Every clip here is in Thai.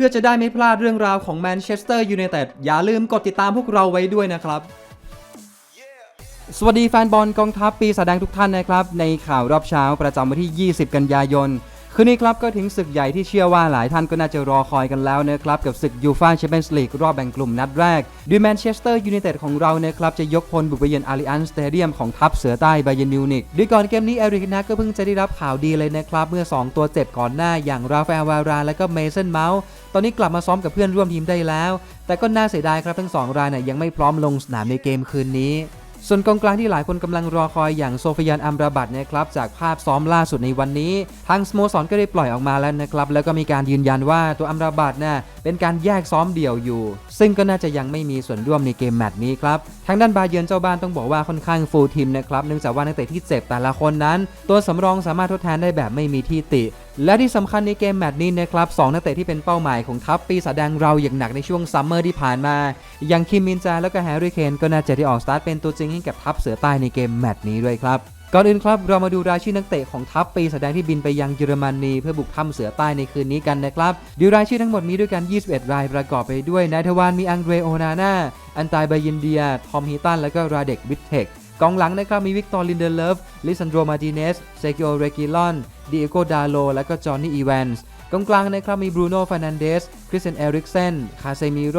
พื่อจะได้ไม่พลาดเรื่องราวของแมนเชสเตอร์ยูไนเต็ดอย่าลืมกดติดตามพวกเราไว้ด้วยนะครับ สวัสดีแฟนบอลกองทัพปีแสดงทุกท่านนะครับ ในข่าวรอบเช้าประจำวันที่ 20 กันยายน คืนนี้ครับก็ถึงศึกใหญ่ที่เชื่อว่าหลายท่านก็น่าจะรอคอยกันแล้วนะครับกับศึกยูฟาแชมเปี้ยนส์ลีกรอบแบ่งกลุ่มนัดแรกโดยแมนเชสเตอร์ยูไนเต็ดของเรานะครับจะยกพลบุกไปเยือนอาริอันสเตเดียมของทัพเสือใต้ไบเยนมิวนิกด้วยก่อนเกมนี้เอริกนาก็เพิ่งจะได้รับข่าวดีเลยนะครับเมื่อ 2 ตัวเจ็บก่อนหน้าอย่างราฟาเอลวาราและก็เมสันเมาส์ตอนนี้กลับมาซ้อมกับเพื่อนร่วมทีมได้แล้ว แต่ก็น่าเสียดายครับทั้งสองรายเนี่ยยังไม่พร้อมลงสนามในเกมคืนนี้ ส่วนกองกลางที่หลายคนกำลังรอคอยอย่างโซฟยานอัมราบัตนะครับจากภาพซ้อมล่าสุดในวันนี้ ทางสโมสรก็ได้ปล่อยออกมาแล้วนะครับแล้วก็มีการยืนยันว่าตัวอัมราบัตน่ะเป็นการแยกซ้อมเดี่ยวอยู่ ซึ่งก็น่าจะยังไม่มีส่วนร่วมในเกมแมตช์นี้ครับทางด้านบาเยือนเจ้าบ้านต้องบอกว่าค่อนข้างฟูลทีมนะครับเนื่องจากว่านักเตะที่เจ็บแต่ละคนนั้น ตัวสำรองสามารถทดแทนได้แบบไม่มีที่ติ และที่สำคัญในเกมแมตช์นี้นะครับสองนักเตะที่เป็นเป้าหมายของทัพปีศาจแดงเราอย่างหนักในช่วงซัมเมอร์ที่ผ่านมา อย่างคิมมินจาแล้วก็แฮร์รี่เคนก็น่าจะได้ออกสตาร์ทเป็นตัวจริงให้กับทัพเสือใต้ในเกมแมตช์นี้ด้วยครับก่อนอื่นครับเรามาดูรายชื่อนักเตะของทัพปีศาจแดงที่บินไปยังเยอรมนีเพื่อบุกถ้ำเสือใต้ในคืนนี้กันนะครับดูรายชื่อทั้งหมดมีด้วยกัน 21 รายประกอบไปด้วยนายทวานมีอังเดรโอนาน่าอันตายบายินเดีย ทอมฮีตันและก็ราเด็กวิทเทคกองหลังนะครับมีวิกตอร์ลินเดเลฟลิซันโดมาติเนสเซกิโอเรกิลอน ดิเอโกดาโล และก็จอห์นนี่อีแวนส์กองกลางนะครับมีบรูโน่ฟานันเดส คริสเตนเอริกเซน คาเซมิโร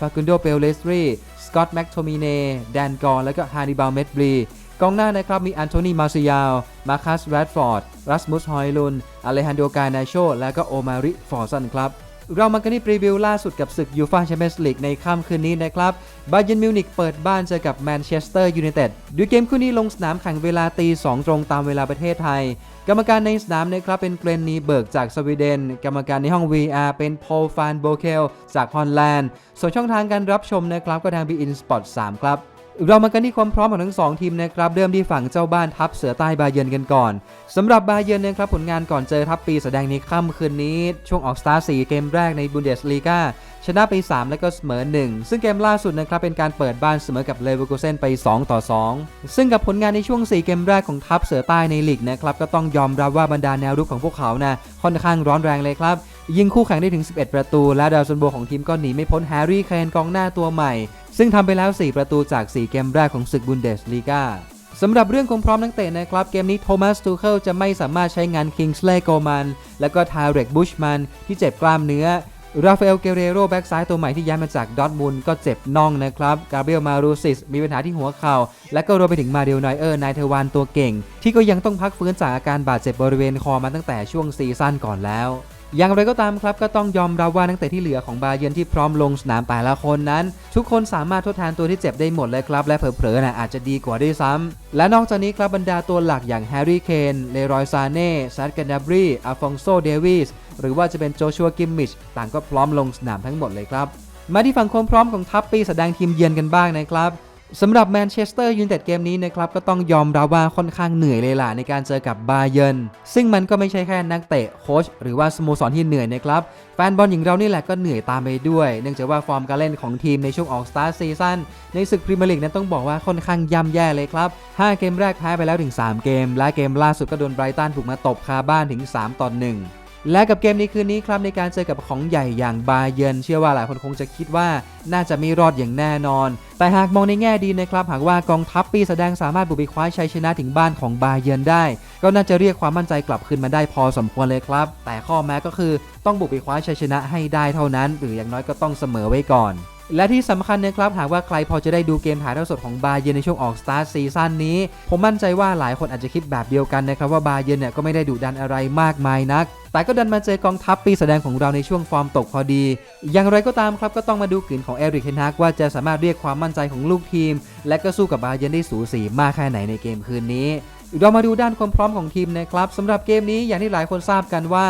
ฟากุนโดเปเลสรีสกอตต์แม็กโทมิเน่ แดนกอร์และก็ฮานิบาลเมดบรีกองหน้านะครับมีอันโทนีมาซิยาล มาคัสแรดฟอร์ด รัสมุส ฮอยลุน อเลฮันโดกานาโช และก็โอมาริ ฟอร์ซันครับ เรามากันที่พรีวิวล่าสุดกับศึกยูฟ่าแชมเปี้ยนส์ลีกในค่ำคืนนี้นะครับบาเยิร์นมิวนิกเปิดบ้านเจอกับแมนเชสเตอร์ยูไนเต็ดด้วยเกมคู่นี้ลงสนามแข่งเวลาตี2ตรงตามเวลาประเทศไทย กรรมการในสนามนะครับเป็นเกรนนีเบิร์กจากสวีเดน กรรมการในห้อง VR เป็นโพลฟานโบเคลจากฮอลแลนด์ ส่วนช่องทางการรับชมนะครับก็ทางบีอินสปอร์ต3ครับ เรามากันที่ความพร้อมของทั้งสองทีมนะครับเริ่มที่ฝั่งเจ้าบ้านทัพเสือใต้บาเยินกันก่อนสำหรับบาเยินนะครับผลงานก่อนเจอทัพปีแสดงในค่ำคืนนี้ ช่วงออกสตาร์4เกมแรกในบุนเดสลีกาชนะไป 3 แล้วก็เสมอ 1 ซึ่งเกมล่าสุดนะครับเป็นการเปิดบ้านเสมอกับเลเวอร์คูเซนไป 2 ต่อ 2 ซึ่งกับผลงานในช่วง 4 เกมแรกของทัพเสือใต้ในลีกนะครับก็ต้องยอมรับว่าบรรดาแนวรุกของพวกเขานะค่อนข้างร้อนแรงเลยครับ ยิงคู่แข่งได้ถึง 11 ประตู และดาวซันโบของทีมก็หนีไม่พ้นแฮร์รี่เคนกองหน้าตัวใหม่ ซึ่งทำไปแล้ว 4 ประตูจาก 4 เกมแรกของศึกบุนเดสลีกาสำหรับเรื่องความพร้อมนักเตะนะครับ เกมนี้โทมัสตูเคิลจะไม่สามารถใช้งานคิงส์เลโกมัน และก็ทาเรกบุชมัน ที่เจ็บกล้ามเนื้อราฟาเอลเกเรโรแบ็กซ้ายตัวใหม่ที่ย้ายมาจากดอทมุนก็เจ็บน่องนะครับ กาเบรียลมารูซิสมีปัญหาที่หัวเข่า และก็รวมไปถึงมาเดลนอยเออร์นายเทวานตัวเก่ง ที่ก็ยังต้องพักฟื้นจากอาการบาดเจ็บบริเวณคอมาตั้งแต่ช่วงซีซั่นก่อนแล้ว อย่างไรก็ตามครับก็ต้องยอมรับว่านักเตะที่เหลือของบาเยนที่พร้อมลงสนามแต่ละคนนั้น ทุกคนสามารถทดแทนตัวที่เจ็บได้หมดเลยครับ และเผลอๆนะอาจจะดีกว่าด้วยซ้ำและนอกจากนี้ครับบรรดาตัวหลักอย่างแฮร์รี่เคนเลรอยซาเน่ซัดกันดาบรีอัลฟองโซเดวิสหรือว่าจะเป็นโจชัวกิมมิชต่างก็พร้อมลงสนามทั้งหมดเลยครับมาที่ฝั่งความพร้อมของทัพปีแสดงทีมเยือนกันบ้างนะครับ สำหรับแมนเชสเตอร์ยูไนเต็ดเกมนี้นะครับก็ต้องยอมรับว่าค่อนข้างเหนื่อยเลยล่ะในการเจอกับบาเยิร์นซึ่งมันก็ไม่ใช่แค่นักเตะโค้ชหรือว่าสโมสรที่เหนื่อยนะครับแฟนบอลอย่างเรานี่แหละก็เหนื่อยตามไปด้วย เนื่องจากว่าฟอร์มการเล่นของทีมในช่วงออกสตาร์ซีซั่นในศึกพรีเมียร์ลีกนั้นต้องบอกว่าค่อนข้างย่ำแย่เลยครับ 5 เกมแรกแพ้ไปแล้วถึง 3 เกม และเกมล่าสุดก็โดนไบรตันถูกมาตบคาบ้านถึง 3ต่อ1 และกับเกมนี้คืนนี้ครับในการเจอกับของใหญ่อย่างบาเยนเชื่อว่าหลายคนคงจะคิดว่าน่าจะไม่รอดอย่างแน่นอน แต่หากมองในแง่ดีนะครับ หากว่ากองทัพปีแสดงสามารถบุกไปคว้าชัยชนะถึงบ้านของบาเยนได้ ก็น่าจะเรียกความมั่นใจกลับคืนมาได้พอสมควรเลยครับ แต่ข้อแม้ก็คือต้องบุกไปคว้าชัยชนะให้ได้เท่านั้น หรืออย่างน้อยก็ต้องเสมอไว้ก่อน และที่สำคัญนะครับ หากว่าใครพอจะได้ดูเกมถ่ายทอดสดของบาเยนในช่วงออกสตาร์ทซีซั่นนี้ ผมมั่นใจว่าหลายคนอาจจะคิดแบบเดียวกันนะครับ ว่าบาเยนเนี่ยก็ไม่ได้ดุดันอะไรมากมายนัก แต่ก็ดันมาเจอกองทัพปีแสดงของเราในช่วงฟอร์มตกพอดี อย่างไรก็ตามครับก็ต้องมาดูกลิ่นของเอริกเฮนฮากว่าจะสามารถเรียกความมั่นใจของลูกทีม และก็สู้กับบาเยนได้สูสีมากแค่ไหนในเกมคืนนี้ เรามาดูด้านความพร้อมของทีมนะครับสำหรับเกมนี้อย่างที่หลายคนทราบกันว่า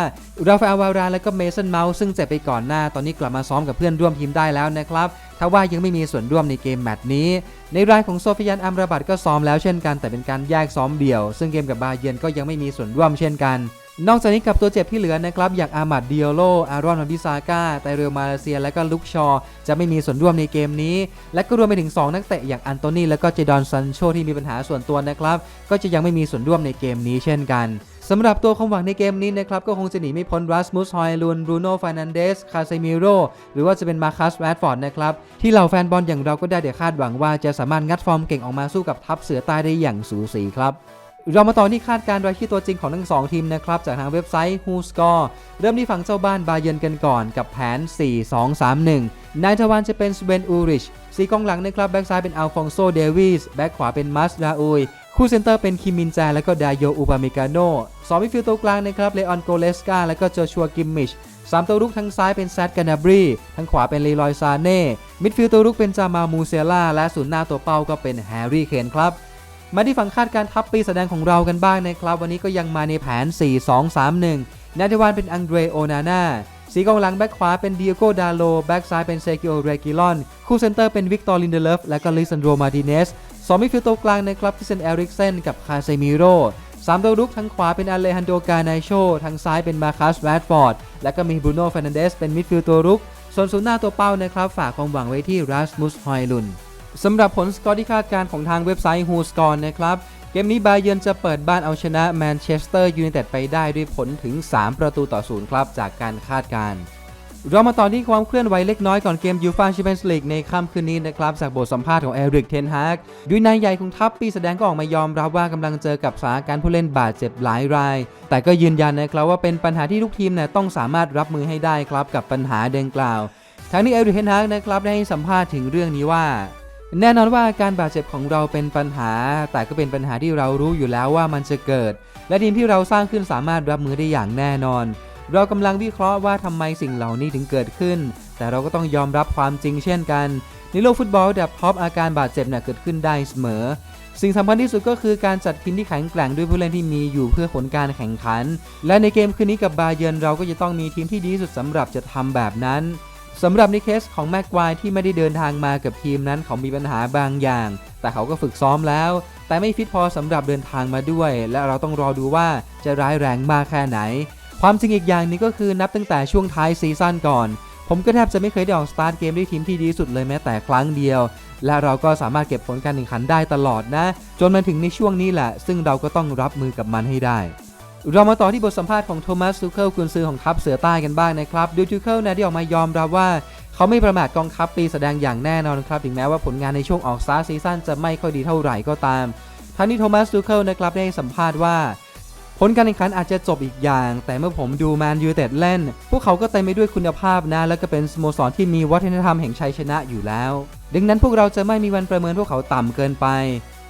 ราฟาอาวาราและก็เมสันเมาส์ซึ่งเจ็บไปก่อนหน้า ตอนนี้กลับมาซ้อมกับเพื่อนร่วมทีมได้แล้วนะครับถ้าว่ายังไม่มีส่วนร่วมในเกมแมตช์นี้ ในรายของโซฟิยันอัมราบัตก็ซ้อมแล้วเช่นกันแต่เป็นการแยกซ้อมเดี่ยว ซึ่งเกมกับบาเยนก็ยังไม่มีส่วนร่วมเช่นกัน นอกจากนี้กับตัวเจ็บที่เหลือนะครับ อย่างอามัดเดียโล อารอนวันบิซาก้า ไตเรลมาเลเซีย และก็ลุกชอ จะไม่มีส่วนร่วมในเกมนี้ และก็รวมไปถึง 2 นักเตะอย่างอันโตนีและก็เจดอนซันโชที่มีปัญหาส่วนตัวนะครับ ก็จะยังไม่มีส่วนร่วมในเกมนี้เช่นกันสำหรับตัวความหวังในเกมนี้นะครับ ก็คงจะหนีไม่พ้นรัสมุสฮอยลุนบรูโน่ฟ r นันเดส คาเซมิโรหรือว่าจะเป็นมาคัสแรดฟอร์ดนะครับ ที่เหล่าแฟนบอลอย่างเราก็ได้แต่คาดหวังว่าจะสามารถงัดฟอร์มเก่งออกมาสู้กับทัพเสือใต้ได้อย่างสูสีครับ เรามาต่อที่คาดการณ์รายชื่อตัวจริงของทั้งสองทีมนะครับ จากทางเว็บไซต์ Who Score เริ่มที่ฝั่งเจ้าบ้านบาเยิร์นกันก่อนกับแผน 4-2-3-1 นายทวารจะเป็นสเวนอูริชสีกองหลังนะครับ แบ็กซ้ายเป็นอัลฟองโซเดวิสแบ็กขวาเป็นมัสราอุยคู่เซนเตอร์เป็นคิมมินแจและก็ดาโยอุปาเมกาโนสองมิดฟิลด์ตัวกลางนะครับเลออนโกเลสกาและก็โจอชัวกิมมิชสามตัวรุกทั้งซ้ายเป็นแซดกานาบรีทั้งขวาเป็นลีลอยซาเน่มิดฟิลด์ตัวรุกเป็นจามามูเซล่าและศูนย์หน้าตัวเป้าก็เป็นแฮร์รี่เคนครับ มาที่ฝั่งคาดการทัพปีแสดงของเรากันบ้างนะครับ วันนี้ก็ยังมาในแผน 4-2-3-1 นาทีวานเป็นอังเดรโอนาน่าสีกองหลังแบ็คขวาเป็นดิโอโกดาโล แบ็คซ้ายเป็นเซกิโอเรกิลอน คู่เซนเตอร์เป็นวิกตอร์ลินเดเลฟและก็ลิซันโดมาติเนสสองมิดฟิลด์ตัวกลางนะครับที่เซนเอริกเซนกับคาเซมิโรสามตัวรุกทั้งขวาเป็นอเลฮันโดกาไนโชทางซ้ายเป็นมาคัสแรดฟอร์ด และก็มีบรูโน่เฟรนันเดสเป็นมิดฟิลด์ตัวรุก ส่วนศูนย์หน้าตัวเป้านะครับฝากความหวังไว้ที่รัสมุสฮอยลุน สำหรับผลสกอร์ที่คาดการณ์ของทางเว็บไซต์ Who Score นะครับ เกมนี้บาเยิร์นจะเปิดบ้านเอาชนะแมนเชสเตอร์ยูไนเต็ดไปได้ด้วยผลถึง 3 ประตูต่อศูนย์ครับจากการคาดการณ์เรามาต่อที่ความเคลื่อนไหวเล็กน้อยก่อนเกมยูฟ่าแชมเปี้ยนส์ลีกในค่ำคืนนี้นะครับจากบทสัมภาษณ์ของเอริกเทนฮากด้วยนายใหญ่ของทัพปีแสดงก็ออกมายอมรับว่ากำลังเจอกับสถานการณ์ผู้เล่นบาดเจ็บหลายราย แต่ก็ยืนยันนะครับว่าเป็นปัญหาที่ทุกทีมเนี่ยต้องสามารถรับมือให้ได้ครับกับปัญหาดังกล่าวทั้งนี้เอริกเทนฮากนะครับได้ให้สัมภาษณ์ถึงเรื่องนี้ว่า แน่นอนว่าอาการบาดเจ็บของเราเป็นปัญหา แต่ก็เป็นปัญหาที่เรารู้อยู่แล้วว่ามันจะเกิด และทีมที่เราสร้างขึ้นสามารถรับมือได้อย่างแน่นอน เรากำลังวิเคราะห์ว่าทำไมสิ่งเหล่านี้ถึงเกิดขึ้น แต่เราก็ต้องยอมรับความจริงเช่นกัน ในโลกฟุตบอลระดับท็อปอาการบาดเจ็บเนี่ยเกิดขึ้นได้เสมอ สิ่งสำคัญที่สุดก็คือการจัดทีมที่แข็งแกร่งด้วยผู้เล่นที่มีอยู่เพื่อผลการแข่งขัน และในเกมคืนนี้กับบาเยิร์นเราก็จะต้องมีทีมที่ดีสุดสำหรับจะทำแบบนั้น สำหรับในเคสของแม็กควายที่ไม่ได้เดินทางมากับทีมนั้นเขามีปัญหาบางอย่าง แต่เขาก็ฝึกซ้อมแล้ว แต่ไม่ฟิตพอสำหรับเดินทางมาด้วย และเราต้องรอดูว่าจะร้ายแรงมากแค่ไหน ความจริงอีกอย่างนึงก็คือนับตั้งแต่ช่วงท้ายซีซั่นก่อน ผมก็แทบจะไม่เคยได้ออกสตาร์ทเกมด้วยทีมที่ดีสุดเลยแม้แต่ครั้งเดียว และเราก็สามารถเก็บผลการแข่งขันได้ตลอดนะ จนมาถึงในช่วงนี้แหละ ซึ่งเราก็ต้องรับมือกับมันให้ได้ เรามาต่อที่บทสัมภาษณ์ของโทมัสซูเคิลกุนซือของทัพเสือใต้กันบ้างนะครับดูทูเคิลนะที่ออกมายอมรับว่าเขาไม่ประมาทกองทัพปีแสดงอย่างแน่นอนครับถึงแม้ว่าผลงานในช่วงออกสตาร์ซีซั่นจะไม่ค่อยดีเท่าไหร่ก็ตามทั้งนี้โทมัสซูเคิลนะครับได้สัมภาษณ์ว่า ผลการแข่งขันอาจจะจบอีกอย่าง แต่เมื่อผมดูแมนยูเต็ดเล่น พวกเขาก็เต็มไปด้วยคุณภาพนะ แล้วก็เป็นสโมสรที่มีวัฒนธรรมแห่งชัยชนะอยู่แล้ว ดังนั้นพวกเราจะไม่มีวันประเมินพวกเขาต่ำเกินไป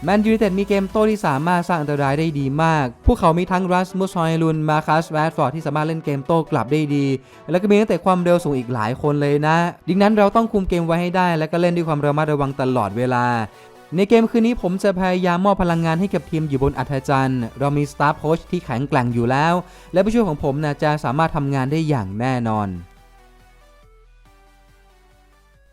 แมนยูเต็ดมีเกมโต้ที่สามารถสร้างอันตรายได้ดีมาก พวกเขามีทั้งรัสมุสฮอยลุน มาคัสแรดฟอร์ดที่สามารถเล่นเกมโต้กลับได้ดี แล้วก็มีนักเตะความเร็วสูงอีกหลายคนเลยนะ ดังนั้นเราต้องคุมเกมไว้ให้ได้ และก็เล่นด้วยความระมัดระวังตลอดเวลา ในเกมคืนนี้ผมจะพยายามมอบพลังงานให้กับทีมอยู่บนอัธจันทร์ เรามีสตาฟโค้ชที่แข็งแกร่งอยู่แล้ว และผู้ช่วยของผมนะจะสามารถทำงานได้อย่างแน่นอน